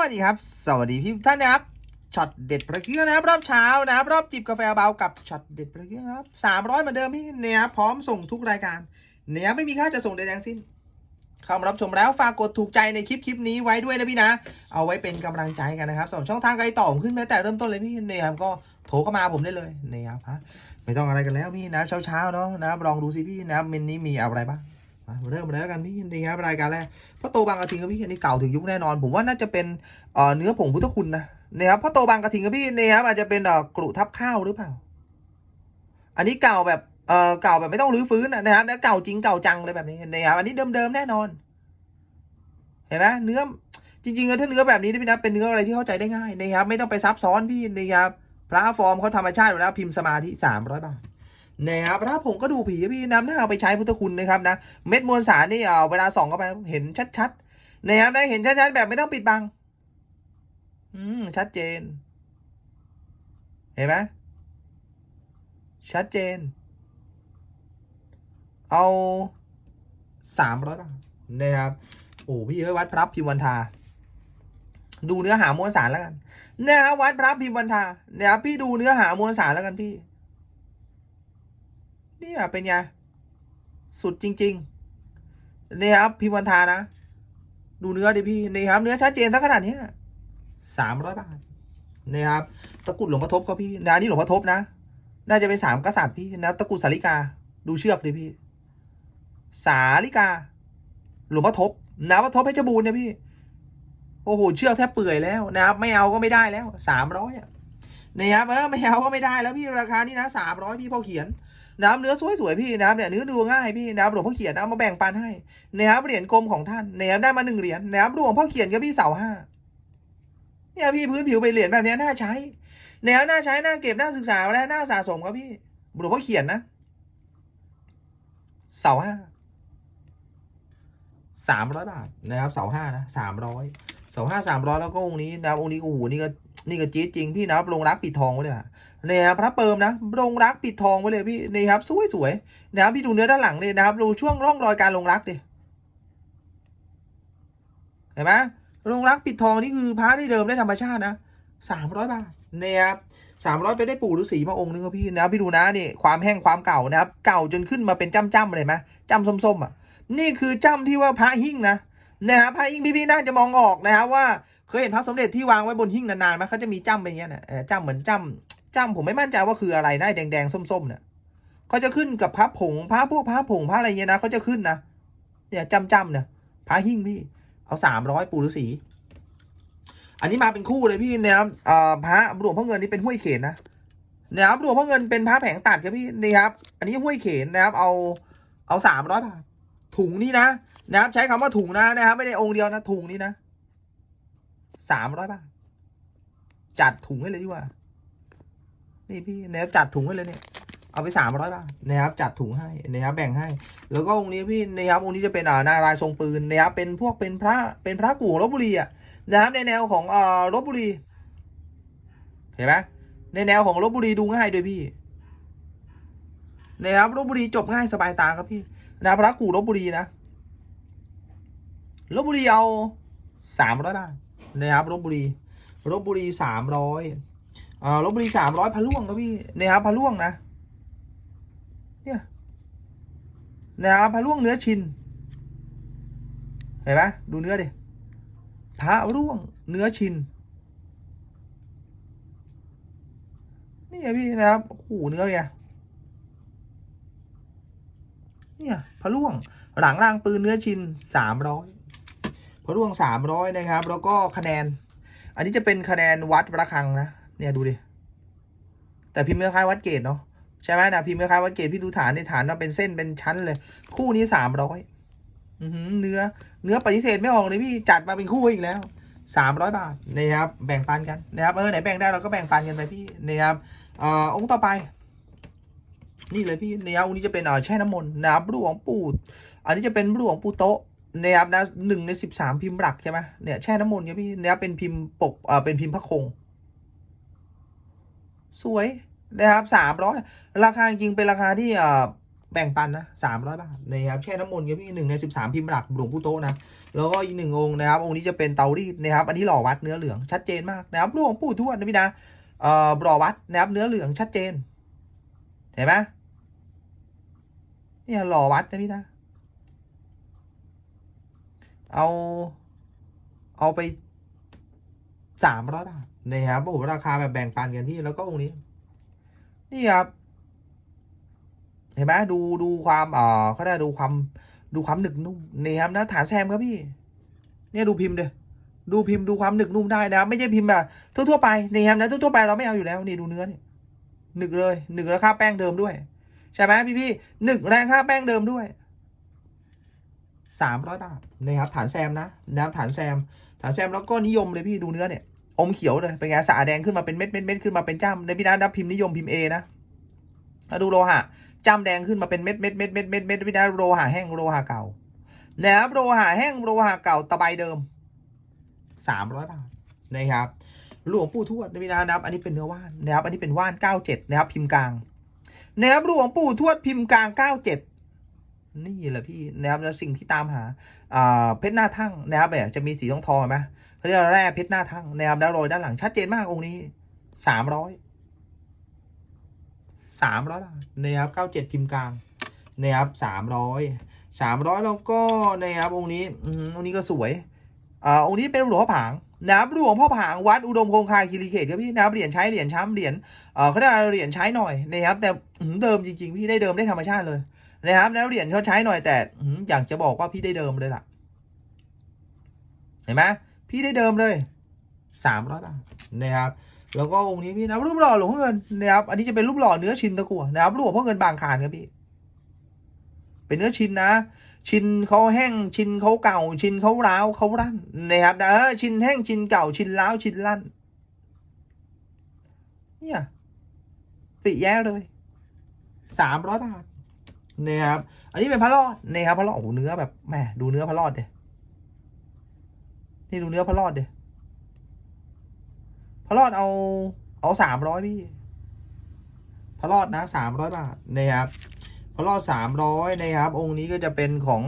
วัสดีครับ สวัสดีพี่ท่านนะครับช็อตเด็ดประเกือนะครับรอบเช้านะครับรอบจิบกาแฟเบากับช็อตเด็ดประเกือนะครับสามร้อยเหมือนเดิมพี่เนี่ยครับพร้อมส่งทุกรายการเนี่ยไม่มีค่าจะส่งใดๆทั้งสิ้นเข้ามารับชมแล้วฝากกดถูกใจในคลิปคลิปนี้ไว้ด้วยนะพี่นะ เอาไว้เป็นกำลังใจกันนะครับส่วนช่องทางไกลต่อผมขึ้นแม้แต่เริ่มต้นเลยพี่เนี่ยครับก็โทรเข้ามาผมได้เลยเนี่ยครับไม่ต้องอะไรกันแล้วพี่นะเช้าๆเนาะนะครับลองดูสิพี่นะเมนนี้มีอะไรบ้าง เริ่มเลยแล้วกันพี่นี่ครับรายการแรกพ่อโตบางกระทิงครับพี่อันนี้เก่าถึงยุคแน่นอน ผมว่าน่าจะเป็นเนื้อผงพุทธคุณนะนะครับพ่อโตบางกระทิงครับพี่นี่ครับอาจจะเป็นต่อกรุทับข้าวหรือเปล่า อันนี้เก่าแบบเอ่อเก่าแบบไม่ต้องรื้อฟื้นนะนครับแล้วเก่าจริงเก่าจังเลยแบบนี้นะครับอันนี้เดิมๆแน่นอน เห็นไหมเนื้อจริงๆแล้วถ้าเนื้อแบบนี้นะพี่นะเป็นเนื้ออะไรที่เข้าใจได้ง่ายนะครับ ไม่ต้องไปซับซ้อนพี่นะครับพระฟอร์มเขาธรรมชาติอยู่แล้วพิมพ์สมาธิสามร้อยบาท นะครับพระผงก็ดูผีพี่น้ำหน้าเอาไปใช้พุทธคุณนะครับนะเม็ดมวลสารนี่เอ่อเวลาส่องเข้าไปเห็นชัดๆนะครับได้เห็นชัดๆแบบไม่ต้องปิดบัง อืมชัดเจน เห็นไหมชัดเจน เอาสามร้อยบาทนะครับโอ้พี่เอ้ยวัดพระพิมพ์วันทา ดูเนื้อหามวลสารแล้วกันนะครับวัดพระพิมพ์วันทานะครับพี่ดูเนื้อหามวลสารแล้วกันพี่ เนี่ยเป็นไงสุดจริงๆนี่ครับพิมพ์วันทานะ ดูเนื้อดิพี่นี่ครับ เนื้อชัดเจนสักขนาดนี้สามร้อยบาทนี่ครับ ตะกุดหลวงพ่อทบก็พี่นะนี่หลวงพ่อทบนะ น่าจะเป็นสามกษัตริย์พี่นะตะกุดสาลิกา ดูเชือกดิพี่ สาลิกา หลวงพ่อทบนะพ่อทบเพชรบูรณ์เนี่ยพี่โอ้โหเชือกแทบเปื่อยแล้วนะครับ ไม่เอาก็ไม่ได้แล้วสามร้อยอะนี่ครับเออไม่เอาก็ไม่ได้แล้วพี่ราคานี่นะสามร้อยพี่พ่อเขียน น้ำเนื้อสวยๆพี่นะครับเนี่ยเนื้อดูง่ายพี่นะครับหลวงพ่อเขียนเอามาแบ่งปันให้นะครับเหรียญกลมของท่านนะครับได้มาหนึ่งเหรียญนะครับหลวงพ่อเขียนกับพี่เสาห้าเนี่ยพี่พื้นผิวไปนเหรียญแบบนี้น่าใช้นะครับน่าใช้น่าเก็บน่าศึกษาและน่าสะสมครับพี่หลวงพ่อเขียนนะเสาห้าสามร้อยบาทนะครับเสาห้านะสามร้อยเสาห้าสามร้อยแล้วก็องค์นี้นะครับองค์นี้โอ้โหนี่ก็ นี่ก็จี๊ดจริงพี่นะครับลงรักปิดทองไว้เลยอะเนี่ครับพระเปิมนะลงรักปิดทองไว้เลยพี่นี่ครับสวยสวยนะครับพี่ดูเนื้อด้านหลังเลยนะครับดูช่วงร่องรอยการลงรักดิเห็นไหมลงรักปิดทองนี่คือพระที่เดิมได้ธรรมชาตินะสามร้อยบาทเนี่ยครับสามร้อยไปได้ปู่ฤาษีมาองค์นึงครับพี่นะครับพี่ดูนะนี่ความแห้งความเก่านะครับ เก่าจนขึ้นมาเป็นจ้ำจ้ำๆเลยไหมจ้ำส้มๆอะ นี่คือจ้ำที่ว่าพระหิ้งนะนะครับพระหิ้งพี่ๆน่าจะมองออกนะครับว่า ยเห็นพระสมเด็จที่วางไว้บนหิ้งนานๆไหมเขาจะมีจ้ำเป็นอย่างเงี้ยนะเออจ้ำเหมือนจ้ำจ้ำผมไม่มั่นใจว่าคืออะไรนะไอ้แดงๆส้มๆเนี่ยเขาจะขึ้นกับพระผงพระพวกพระผงพระอะไรเงี้ยนะเขาจะขึ้นนะเนี่ยจำจำๆเนี่ยพระหิ้งพี่เอาสามร้อยปูฤาษีอันนี้มาเป็นคู่เลยพี่นะครับเอ่อพระหลวงพ่อเงินนี่เป็นห้วยเขนนะนะครับหลวงพ่อเงินเป็นพระแผงตัดครับพี่นี่ครับ อันนี้ห้วยเขนนะครับ เอาเอาสามร้อยบาทถุงนี่นะนะครับ ใช้คำว่าถุงนะนะครับ ไม่ได้องค์เดียวนะถุงนี้นะ สามร้อยบาท จัดถุงให้เลยดีกว่า นี่พี่นะครับจัดถุงให้เลยเนี่ย เอาไปสามร้อยบาทนะครับ จัดถุงให้นะครับแบ่งให้ แล้วก็องค์นี้พี่นะครับองค์นี้จะเป็นอ่านารายทรงปืนนะครับเป็นพวกเป็นพระเป็นพระกู่ลบบุรีอะนะครับในแนวของเอ่อลบบุรี เห็นไหมในแนวของลบบุรีดูง่ายด้วยพี่นะครับลบบุรีจบง่ายสบายตาครับพี่นะพระกู่ลบบุรีนะลบบุรีเอาสามร้อยบาท นะครับลบบุรีลบบุรีสามร้อยอ่าลบบุรีสามร้อยพะล่วงครับพี่นี่ยครับพะล่วงนะ เนี่ยนะครับพะล่วงเนื้อชินเห็นไหมดูเนื้อดิพระร่วงเนื้อชินนี่ไงพี่นะครับโอ้โหเนื้อไงเนี่ยพะล่วงหลังรางปืนเนื้อชินสามร้อย พะล่วงสามร้อยนะครับ แล้วก็คะแนน อันนี้จะเป็นคะแนนวัดระฆังนะเนี่ยดูดิแต่พิมพ์คล้ายวัดเกตเนาะใช่ไหมนะพิมพ์คล้ายวัดเกตพี่ดูฐานในฐานมันเป็นเส้นเป็นชั้นเลย คู่นี้สามร้อยเนื้อ เนื้อปฏิเสธไม่ออกเลยพี่จัดมาเป็นคู่อีกแล้วสามร้อยบาทนะครับแบ่งปันกันนะครับเออไหนแบ่งได้เราก็แบ่งปันกันไปพี่นะครับเอ่อองค์ต่อไป นี่เลยพี่นะครับองค์นี้จะเป็นเอ่อแช่น้ำมนต์นะครับหลวงปู่อันนี้จะเป็นหลวงปู่โตะ นะครับนะหนึ่งในสิบสามพิมพ์หลักใช่ไหมเนี่ยแช่น้ำมนต์เนี่ยพี่นะครับเป็นพิมพ์ปกเอ่อเป็นพิมพ์พระคง สวยนะครับสามร้อยราคาจริงเป็นราคาที่เอ่อแบ่งปันนะสามร้อยบาทนะครับแช่น้ำมนต์ครับพี่หนึ่งในสิบสามพิมพ์หลักหลวงปู่โตนะแล้วก็อีกหนึ่งองค์นะครับ องค์นี้จะเป็นเตารีดนะครับ อันนี้หล่อวัดเนื้อเหลืองชัดเจนมากนะครับหลวงปู่ทวดนะพี่นะเอ่อหล่อวัดนะครับเนื้อเหลืองชัดเจน เห็นไหมเนี่ยหล่อวัดนะพี่นะ เอา เอาไปสามร้อยบาทนะครับโอ้โหราคาแบบแบ่งปันกันพี่แล้วก็องค์นี้ นี่ครับ เห็นไหมดูดูความเออเขาได้ดูความดูความหนึกนุ่มนี่ครับนะฐานแซมครับพี่ เนี่ยดูพิมพ์เดยดูพิมพ์ดูความหนึกนุ่มได้นะไม่ใช่พิมพ์แบบทั่วๆไปนี่ครับนะทั่วๆไปเราไม่เอาอยู่แล้วนี่ดูเนื้อนี่หนึกเลยหนึกราคาแป้งเดิมด้วย ใช่ไหมพี่พี่หนึกแรงค่าแป้งเดิมด้วย สามร้อยบาทนะครับฐานแซมนะนะครับฐานแซม ฐานแซมแล้วก็นิยมเลยพี่ดูเนื้อเนี่ย อมเขียวเลยเป็นไงสาแดงขึ้นมาเป็นเม็ดเม็ดเม็ดขึ้นมาเป็นจ้ำในพี่นะนับพิมพ์นิยมพิมพ์เอนะถ้าดูโลหะจ้ำแดงขึ้นมาเป็นเม็ดเม็ดเม็ดเม็ดเม็ดเม็ดพี่นะโลหะแห้งโลหะเก่านะครับโลหะแห้งโลหะเก่าตะไบเดิมสามร้อยบาทนะครับหลวงปู่ทวดนะพี่นะนะครับอันนี้เป็นเนื้อว่านนะครับอันนี้เป็นว่านเก้าเจ็ดนะครับพิมพ์กลางนะครับหลวงปู่ทวดพิมพ์กลางเก้าเจ็ด นี่แหละพี่นะครับแล้วสิ่งที่ตามหาอ่าเพชรหน้าทั่งนะครับแบบจะมีสีทองทองไหมเขาเรียกแร่เพชรหน้าทั่งนะครับแล้วโรยด้านหลังชัดเจนมากองค์นี้สามร้อยสามร้อยบาทนะครับเก้าเจ็ดพิมพ์กลางนะครับสามร้อยสามร้อยแล้วก็นะครับองค์นี้องค์นี้ก็สวยอ่าองค์นี้เป็นหลวงพ่อผางนะครับหลวงพ่อผางวัดอุดมคงคาคีรีเขตครับพี่นะครับเหรียญใช้เหรียญช้ำเหรียญเออเขาเรียกเหรียญใช้หน่อยนะครับแต่เดิมจริงๆพี่ได้เดิมได้ธรรมชาติเลย นะครับ แล้วเหรียญเขาใช้หน่อยแต่อยากจะบอกว่าพี่ได้เดิมเลยล่ะ เห็นไหมพี่ได้เดิมเลยสามร้อยบาทนะครับ แล้วก็องค์นี้พี่นะรูปหล่อหลวงพ่อเงินนะครับ อันนี้จะเป็นรูปหล่อเนื้อชินตะกั่วนะครับรูปหลวงพ่อเงินบางคานครับพี่ เป็นเนื้อชินนะชินเขาแห้งชินเขาเก่า ชินเขาร้าวเขารั่นนะครับนะเออชินแห้งชินเก่าชินร้าวชินรั่น เนี่ยปิแย่เลยสามร้อยบาท นะครับ อันนี้เป็นพระรอดนะครับพระรอดโอ้โหเนื้อแบบแหมดูเนื้อพระรอดเดนี่ดูเนื้อพระรอดเดพระรอดเอาเอาสามร้อยพี่พระรอดนะสามร้อยบาทนะครับพระรอดสามร้อยนะครับ องค์นี้ก็จะเป็นของ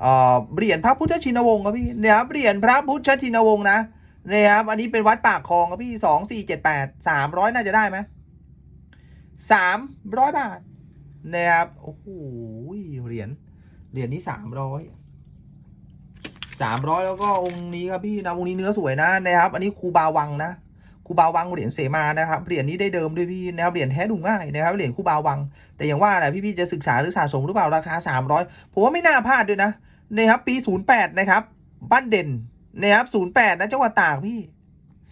เอ่อเหรียญพระพุทธชินวงศ์ครับพี่นะครับเหรียญพระพุทธชินวงศ์นะนะครับอันนี้เป็นวัดปากคลองครับพี่สองสี่เจ็ดแปดสามร้อยน่าจะได้ไหมสามร้อยบาท นะครับโอ้โหเหรียญเหรียญนี้สามร้อยสามร้อยแล้วก็องค์นี้ครับพี่นะองค์นี้เนื้อสวยนะนะครับ อันนี้ครูบาวังนะครูบาวังเหรียญเสมานะครับเหรียญนี้ได้เดิมด้วยพี่นะครับเหรียญแท้ดูง่ายนะครับเหรียญครูบาวัง แต่อย่างว่าแหละพี่ๆจะศึกษาหรือสะสมหรือเปล่าราคา300ผมว่าไม่น่าพลาดด้วยนะนะครับปี08นย์แปดนะครับบ้านเด่นนะครับ08นะจังหวัดตากพี่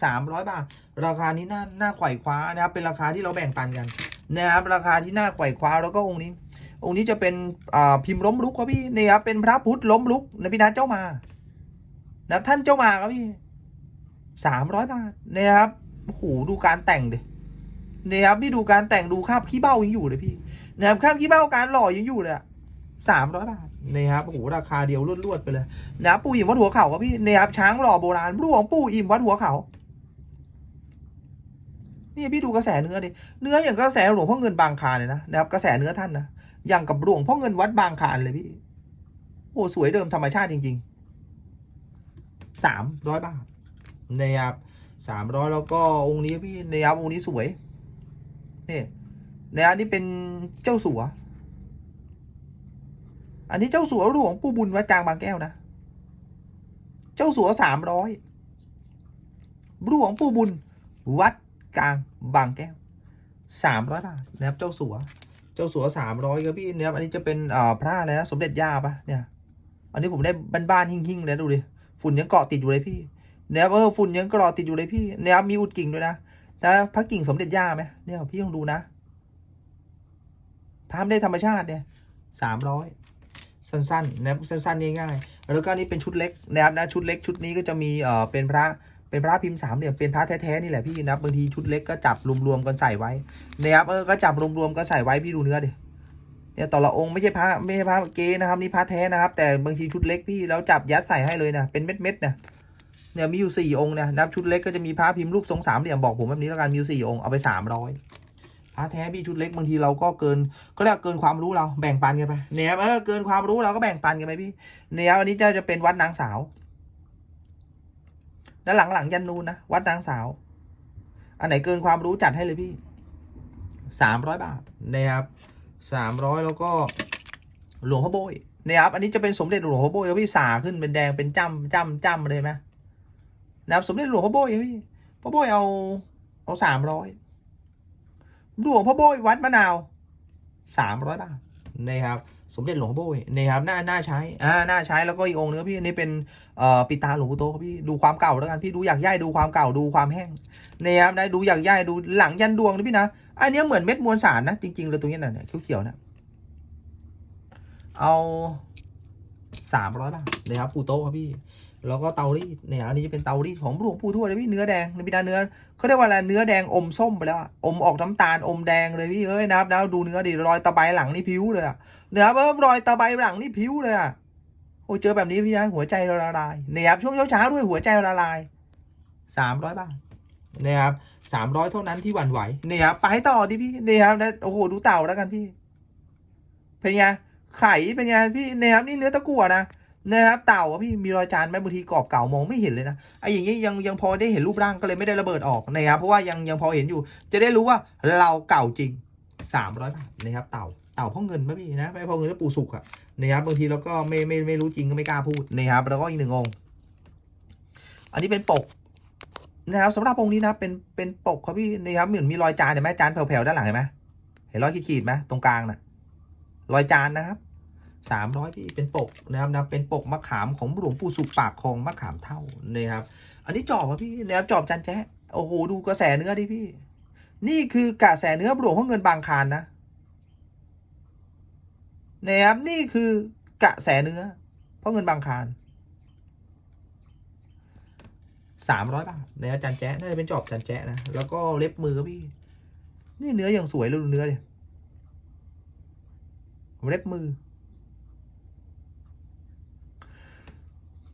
300 บาท ราคานี้น่าน่าไขว่คว้านะครับ เป็นราคาที่เราแบ่งปันกันนะครับ ราคาที่น่าไขว่คว้าแล้วก็องค์นี้ องค์นี้จะเป็นอ่าพิมพ์ล้มลุกครับพี่นี่ครับเป็นพระพุทธล้มลุกนะพี่นัทเจ้ามานะท่านเจ้ามาครับพี่สามร้อยบาทนะครับโอ้โหดูการแต่งดิเนี่ยครับพี่ดูการแต่งดูคาบขี้เบ้ายังอยู่เลยพี่นะครับคาบขี้เบ้าการหล่อยังอยู่เลยสามร้อยบาทนะครับโอ้โหราคาเดียวรวดๆไปเลยนะครับปู่อิ่มวัดหัวเขาครับพี่นะครับช้างหล่อโบราณหลวงปู่อิ่มวัดหัวเขา นี่พี่ดูกระแสเนื้อดิ เนื้ออย่างกระแสหลวงพ่อเงินบางคานเลยนะนะครับกระแสเนื้อท่านนะ อย่างกับหลวงพ่อเงินวัดบางคานเลยพี่ โอ้สวยเดิมธรรมชาติจริงๆสามร้อยบาทนะครับสามร้อยแล้วก็องค์นี้พี่นะครับองค์นี้สวย นี่นะครับนี่เป็นเจ้าสัว อันนี้เจ้าสัวหลวงปู่บุญวัดกลางบางแก้วนะ เจ้าสัวสามร้อยหลวงปู่บุญวัด กลางบางแก้วสามร้อยบาทนะครับเจ้าสัว เจ้าสัวสามร้อยครับพี่นะครับอันนี้จะเป็นอ่าพระอะไรนะสมเด็จย่าปะเนี่ย อันนี้ผมได้บ้านๆหิ่งๆเลยดูดิฝุ่นยังเกาะติดอยู่เลยพี่เนี่ยเออฝุ่นยังเกรอติดอยู่เลยพี่เนี่ยมีอุดกิ่งด้วยนะแต่พระกิ่งสมเด็จย่าไหมเนี่ยพี่ต้องดูนะภาพได้ธรรมชาติเนี่ยสามร้อยสั้นๆนะสั้นๆง่ายๆแล้วก็นี่เป็นชุดเล็กนะครับนะชุดเล็กชุดนี้ก็จะมีเอ่อเป็นพระ เป็นพระพิมพ์สามเหลี่ยมเป็นพระแท้ๆนี่แหละพี่นะบางทีชุดเล็กก็จับรวมๆกันใส่ไว้นะครับเออก็จับรวมๆก็ใส่ไว้พี่ดูเนื้อดิเนี่ยต่อละองค์ไม่ใช่พระไม่ใช่พระเกนะครับนี่พระแท้นะครับ แต่บางทีชุดเล็กพี่แล้วจับยัดใส่ให้เลยนะเป็นเม็ดๆนะเนี่ยมีอยู่สี่องค์นะนับชุดเล็กก็จะมีพระพิมพ์รูปทรงสามเหลี่ยมบอกผมแบบนี้แล้วกันมีอยู่สี่องค์เอาไปสามร้อยพระแท้พี่ชุดเล็กบางทีเราก็เกินก็เรียกเกินความรู้เราแบ่งปันกันไปเนี่ยครับเออเกินความรู้เราก็แบ่งปันกันไปพี่เนี่ยอันนี้จะจะเป็นวัดนางสาว ด้านหลังหลังยันนูนนะวัดนางสาว อันไหนเกินความรู้จัดให้เลยพี่สามร้อยบาทนะครับสามร้อยแล้วก็หลวงพ่อโบยนะครับอันนี้จะเป็นสมเด็จหลวงพ่อโบยพี่สาขึ้นเป็นแดงเป็นจ้ำจ้ำจ้ำเลยไหมนะครับสมเด็จหลวงพ่อโบยพี่พ่อโบยเอาเอาสามร้อยหลวงพ่อโบยวัดมะนาวสามร้อยบาทนะครับ สมเด็จหลวงพ่อโบยนะครับน่าน่าใช้อ่าน่าใช้แล้วก็อีกองค์นึงพี่อันนี้เป็นเอ่อปิตาหลวงปู่โตครับพี่ดูความเก่าแล้วกันพี่ดูอยากย่ายดูความเก่าดูความแห้งเนี่ยครับนะดูอยากย่ายดูหลังยันดวงนะพี่นะอันนี้เหมือนเม็ดมวลสารนะจริงๆเลยตรงนี้น่ะเนี่ยเขียวๆนะเอาสามร้อยบาทนะครับปูโตครับพี่ แล้วก็เตารีดเนี่ยอันนี้จะเป็นเตารีดของหลวงปู่ทวดเลยพี่เนื้อแดงนะพี่นะเนื้อเขาเรียกว่าอะไรเนื้อแดงอมส้มไปแล้วอะอมออกน้ำตาลอมแดงเลยพี่เอ้ยนะครับนะดูเนื้อดิรอยตะไบหลังนี่ผิวเลยอะ เนื้อเพิ่มรอยตะไบหลังนี่ผิวเลยอะโอ้เจอแบบนี้พี่นหัวใจละลายเนี่ยครับช่วงเช้าๆด้วยหัวใจละลายสามร้อยบาทนะครับสามร้อยเท่านั้นที่หวั่นไหวนี่ครับไปต่อที่พี่นี่ครับแล้วโอ้โหดูเต่าแล้วกันพี่ เป็นไงไข่เป็นไงพี่นี่ครับนี่เนื้อตะกั่วนะนะครับเต่าพี่มีรอยจานไหมบางทีกรอบเก่ามองไม่เห็นเลยนะไอ้อย่างนี้ยังยังพอได้เห็นรูปร่างก็เลยไม่ได้ระเบิดออกนะครับเพราะว่ายังยังพอเห็นอยู่ จะได้รู้ว่าเราเก่าจริงสามร้อยบาทนะครับเต่า เต่าพ่อเงินไหมพี่นะไม่พ่อเงินก็ปูสุกอะนะครับบางทีเราก็ไม่ไม่ไม่รู้จริงก็ไม่กล้าพูดนะครับแล้วก็อีกหนึ่งองค์ อันนี้เป็นปกนะครับสำหรับองค์นี้นะเป็นเป็นปกครับพี่นี่ครับเหมือนมีรอยจานเห็นไหมจานแผ่วๆด้านหลังเห็นไหมเห็นรอยขีดๆไหมตรงกลางน่ะ รอยจานนะครับสามร้อยพี่เป็นปกนะครับนะเป็นปกมะขามของหลวงปู่สุขปากคลองมะขามเท่านี่ครับ อันนี้จอบครับพี่นะครับจอบจันแจ๊ะโอ้โหดูกระแสเนื้อดิพี่ นี่คือกระแสเนื้อหลวงพ่อเงินบางคานนะ นะครับนี่คือกระแสเนื้อ เพ่อเงินบางคานสามร้อยบาทในอาจารย์แจ๊ะน่าจะเป็นจอบอาจารย์แจ๊ะนะแล้วก็เล็บมือครับพี่ นี่เนื้ออย่างสวยเลยดูเนื้อเลยเล็บมือ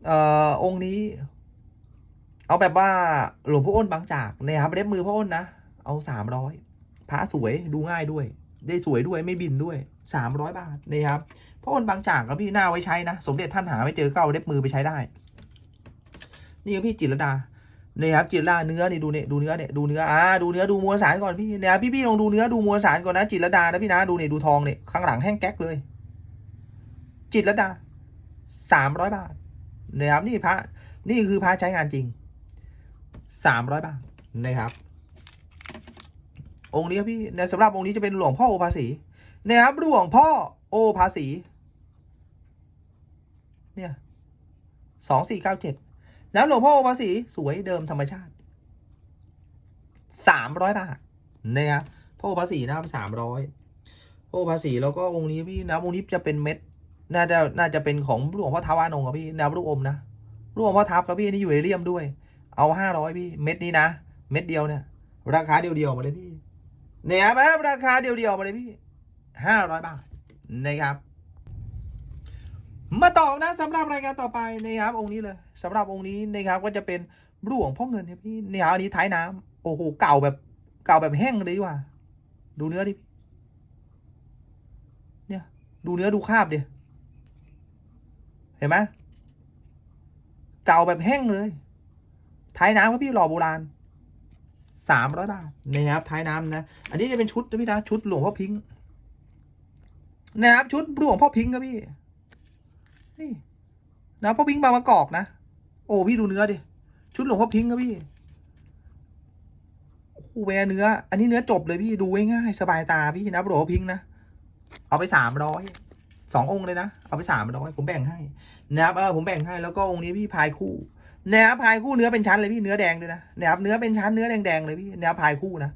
เอ่อองค์นี้ เอาแบบว่าหลวงพ่ออ้นบางจากนี่ยครับเล็บมือพ่ออ้นนะเอาสามร้อยพระสวยดูง่ายด้วย ได้สวยด้วยไม่บินด้วย สามร้อยบาทนี่ครับพ่ออ้นบางจากครับพี่หน้าไว้ใช้นะ สมเด็จท่านหาไม่เจอก็เอาเล็บมือไปใช้ได้ นี่ครับพี่จิตรดาเนี่ยครับจิตรดาเนื้อนี่ดูเนี่ยดูเนื้อเนี่ยดูเนื้ออ่าดูเนื้อดูมวลสารก่อนพี่เนี่ยพี่พี่ลองดูเนื้อดูมวลสารก่อนนะจิตรดานะพี่นะดูเนี่ยดูทองเนี่ยข้างหลังแห้งแก๊กเลย จิตรดาสามร้อยบาทนะครับนี่พระนี่คือพระใช้งานจริงสามร้อยบาทนะครับ องค์นี้ครับพี่ในสำหรับองค์นี้จะเป็นหลวงพ่อโอภาสี นะครับหลวงพ่อโอภาสีเนี่ยสองสี่เก้าเจ็ดแล้วหลวงพ่อโอภาสีสวยเดิมธรรมชาติสามร้อยบาทนะครับพ่อโอภาสีนะครับสามร้อยพ่อโอภาสีแล้วก็องค์นี้พี่นะองค์นี้จะเป็นเม็ดน่าจะน่าจะเป็นของหลวงพ่อท้าวานงครับพี่แนวลูกอมนะหลวงพ่อทับครับพี่นี่อยู่เอเรียมด้วย เอาห้าร้อยพี่ เม็ดนี้นะ เม็ดเดียวเนี่ย ราคาเดียวๆมาเลยพี่เนี่ยครับราคาเดียวๆมาเลยพี่ ห้าร้อยบาทนะครับ มาต่อนะสำหรับรายการต่อไปนะครับองค์นี้เลยสำหรับองค์นี้นะครับก็จะเป็นหลวงพ่อเงินครับพี่เนี่ยอันนี้ท้ายน้ำโอ้โหเก่าแบบเก่าแบบแห้งเลยดีกว่า ดูเนื้อดิเนี่ยดูเนื้อดูคราบดิเห็นไหมเก่าแบบแห้งเลยท้ายน้ำครับพี่หล่อโบราณสามร้อยบาทนะครับท้ายน้ำนะ อันนี้จะเป็นชุดนะพี่นะชุดหลวงพ่อพิงค์ นะครับชุดหลวงพ่อพิงค์ครับพี่ นี่นะพ่อพิงค์บางมะกอกนะ โอ้พี่ดูเนื้อดิ ชุดหลวงพ่อพิงค์ครับพี่โอ้โหแวเนื้อ อันนี้เนื้อจบเลยพี่ดูง่ายสบายตาพี่นะหลวงพ่อพิงค์นะ เอาไปสามร้อยสององค์เลยนะ เอาไปสามร้อยผมแบ่งให้นะครับเออผมแบ่งให้แล้วก็องค์นี้พี่พายคู่นะครับพายคู่เนื้อเป็นชั้นเลยพี่เนื้อแดงด้วยนะนะครับเนื้อเป็นชั้นเนื้อแดงๆเลยพี่นะครับพายคู่นะ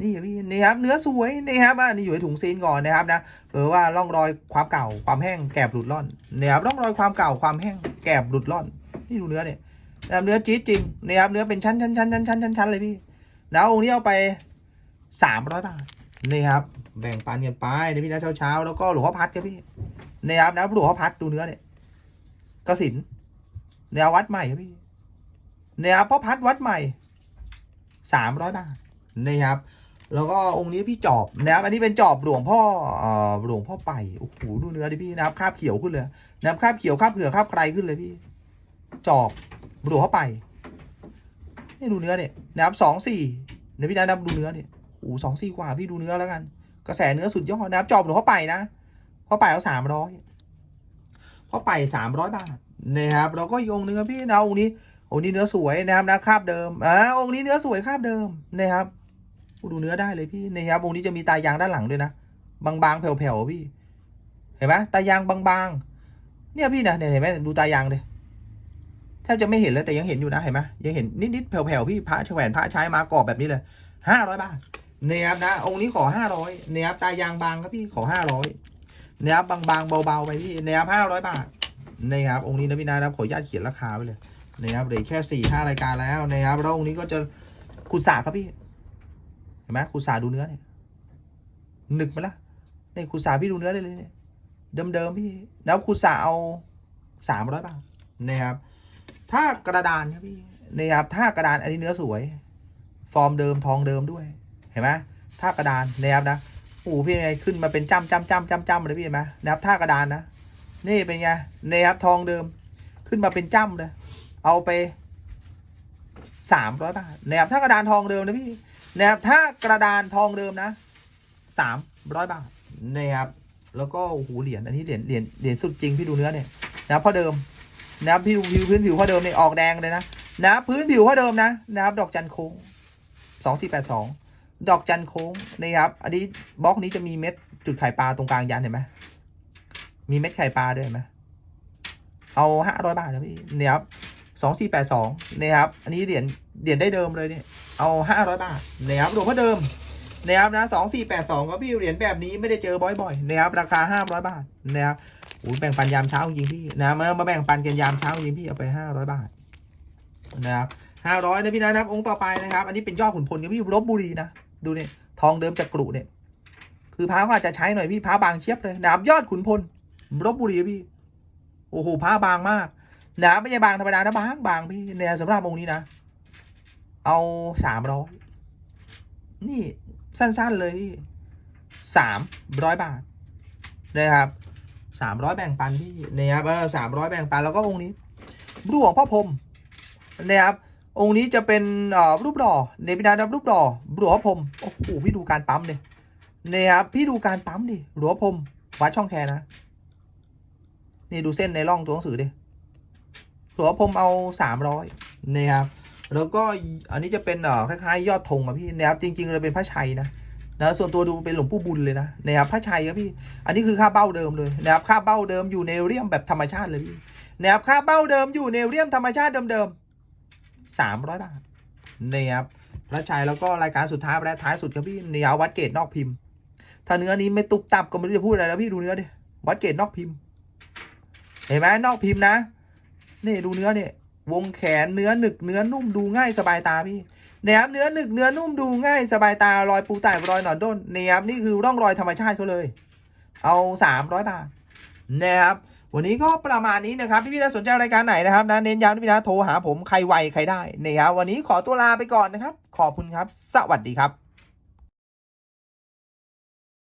นี่พี่นี่ครับเนื้อสวยนี่ครับอันนี้อยู่ในถุงซีนก่อนนะครับนะเออว่าร่องรอยความเก่าความแห้งแกบหลุดร่อนนี่ครับร่องรอยความเก่าความแห้งแกบหลุดร่อน นี่ดูเนื้อเนี่ยนะครับเนื้อจี๊ดจริงนี่ครับเนื้อเป็นชั้นชั้นชั้นชั้นชั้นชั้นชั้นเลยพี่แล้วองค์นี้เอาไปสามร้อยบาทนี่ครับแบ่งปันกันไปนะพี่นะเช้าเช้าแล้วก็หลวงพ่อพัดครับพี่นี่ครับนะหลวงพ่อพัดดูเนื้อเนี่ยกสินเนี่ยวัดใหม่ครับพี่เนี่ยครับพ่อพัดวัดใหม่สามร้อยบาทนี่ครับ แล้วก็องค์นี้พี่จอบนะครับอันนี้เป็นจอบหลวงพ่อเอ่อหลวงพ่อไปโอ้โหดูเนื้อดิพี่นะครับคาบเขียวขึ้นเลยนะครับคาบเขียวคาบเผือกคาบไกรขึ้นเลยพี่ จอบหลวงพ่อไปนี่ดูเนื้อเนี่ยนะครับสองสี่เนี่ยวพี่นะครับดูเนื้อเนี่ยโอ้โหสองสี่กว่าพี่ดูเนื้อแล้วกัน กระแสเนื้อสุดยอดนะครับจอบหลวงพ่อไปนะพ่อไปเอาสามร้อยพ่อไปสามร้อยบาทนะครับแล้วก็องค์หนึงครับพี่นะองค์นี้องค์นี้เนื้อสวยนะครับนะคาบเดิมอ่าองค์นี้เนื้อสวยคาบเดิมนะครับ ดูเนื้อได้เลยพี่นะครับองค์นี้จะมีตายางด้านหลังด้วยนะบางๆแผ่วๆพี่ เห็นไหมตายางบางๆ เนี่ยพี่นะเนี่ยเห็นไหมดูตายางเลยแทบจะไม่เห็นเลยแต่ยังเห็นอยู่นะเห็นไหมยังเห็นนิดๆแผ่วๆพี่พระแหวนพระใช้มากรอบแบบนี้เลยห้าร้อยบาทนะครับนะองค์นี้ขอห้าร้อยนะครับตายางบางครับพี่ขอห้าร้อยนะครับบางๆเบาๆไปพี่นะครับห้าร้อยบาทนะครับองค์นี้นะพี่นะครับขออนุญาตเขียนราคาไปเลยนะครับเหลือแค่สี่ห้ารายการแล้วนะครับแล้วองค์นี้ก็จะขุดสาครับพี่ ห็นไหมขุดสาดูเนื้อเนี่ยหนึกไหมล่ะนี่ยขุดสาพี่ดูเนื้อได้เลยเนี่ยเดิมๆพี่แล้วขุดสาเอาสามร้อยบาทนะครับ ถ้ากระดานครับพี่นะครับถ้ากระดานอันนี้เนื้อสวย ฟอร์มเดิมทองเดิมด้วย เห็นไหมถ้ากระดานนะครับนะโอ้โหพี่ไงขึ้นมาเป็นจ้ำจ้ำจ้ำจ้ำจ้ำเลยพี่เห็นไหมนะครับถ้ากระดานนะนี่เป็นไงนะครับทองเดิม ขึ้นมาเป็นจ้ำเลยเอาไป สามร้อยบาทนะครับถ้ากระดานทองเดิมนะพี่นะครับถ้ากระดานทองเดิมนะสามร้อยบาทนะครับแล้วก็โอ้โหเหรียญอันนี้เหรียญเหรียญเหรียญสุดจริงพี่ดูเนื้อเนี่ยนะพ่อเดิมนะพี่ดูผิวพื้นผิวพ่อเดิมเนี่ยออกแดงเลยนะนะพื้นผิวพ่อเดิมนะนะครับดอกจันโค้งสองสี่แปดสองดอกจันโค้งนะครับอันนี้บล็อกนี้จะมีเม็ดจุดไข่ปลาตรงกลางยันเห็นไหมมีเม็ดไข่ปลาด้วยเห็นไหมเอาห้าร้อยบาทนะพี่เนี่ยครับ สองสี่แปดสองนะครับ อันนี้เหรียญเหรียญได้เดิมเลยเนี่ยเอาห้าร้อยบาทนะครับหลวงพ่อเดิมนะครับนะสองสี่แปดสองก็พี่เหรียญแบบนี้ไม่ได้เจอบ่อยๆนะครับราคาห้าร้อยบาทนะครับโอ้ยแบ่งปันยามเช้าจริงพี่นะมามาแบ่งปันกันยามเช้าจริงพี่เอาไปห้าร้อยบาทนะครับห้าร้อยนะพี่นะครับองค์ต่อไปนะครับ อันนี้เป็นยอดขุนพลครับพี่ลบบุรีนะดูเนี่ยทองเดิมจากกรุเนี่ย คือพระเขาอาจจะใช้หน่อยพี่พระบางเชียบเลยนะครับยอดขุนพลลบบุรีพี่โอ้โหพระบางมาก นะไม่ใช่บางธรรมดานะบางบางพี่เนี่ยสำหรับองค์นี้นะ เอาสามร้อยนี่สั้น ๆเลยพี่สามร้อยบาทนะครับสามร้อยแบ่งปันพี่นะครับเออสามร้อยแบ่งปันแล้วก็องค์นี้รูปของพ่อพรมนะครับองค์นี้จะเป็นอ่อรูปหล่อในพินารับรูปหล่อหลวงพ่อพรมโอ้โหพี่ดูการปั๊มดินะครับพี่ดูการปั๊มดิหลวงพ่อพรมวัดช่องแคนะนี่ดูเส้นในร่องตัวหนังสือดิัวผมเอาสามร้อยนะครับ แล้วก็อันนี้จะเป็นเอ่อคล้ายๆ ยอดธงอะพี่นะครับจริงๆเลยเป็นพระชัยนะนะส่วนตัวดูเป็นหลวงปู่บุญเลยนะนะครับพระชัยครับพี่ อันนี้คือค่าเบ้าเดิมเลยนะครับค่าเบ้าเดิมอยู่ในเรียมแบบธรรมชาติเลยพี่นะครับค่าเบ้าเดิมอยู่ในเรียมธรรมชาติเดิมๆสามร้อยบาทนะครับพระชัยแล้วก็รายการสุดท้ายและท้ายสุดครับพี่เนียวัดเกตนอกพิมพ์ ถ้าเนื้อนี้ไม่ตุบตับก็ไม่รู้จะพูดอะไรแล้วพี่ดูเนื้อดิวัดเกตนอกพิมพ์ เห็นไหมนอกพิมพ์นะ นี่ดูเนื้อเนี่ยวงแขนเนื้อหนึกเนื้อนุ่มดูง่ายสบายตาพี่นะครับเนื้อหนึกเนื้อนุ่มดูง่ายสบายตารอยปูไต่รอยหนอนด้นนะครับนี่คือร่องรอยธรรมชาติเขาเลย เอาสามร้อยบาทนะครับวันนี้ก็ประมาณนี้นะครับพี่พี่ๆถ้าสนใจรายการไหนนะครับนะเน้นย้ำที่พี่นะโทรหาผมใครไวใครได้นะครับวันนี้ขอตัวลาไปก่อนนะครับ ขอบคุณครับ สวัสดีครับ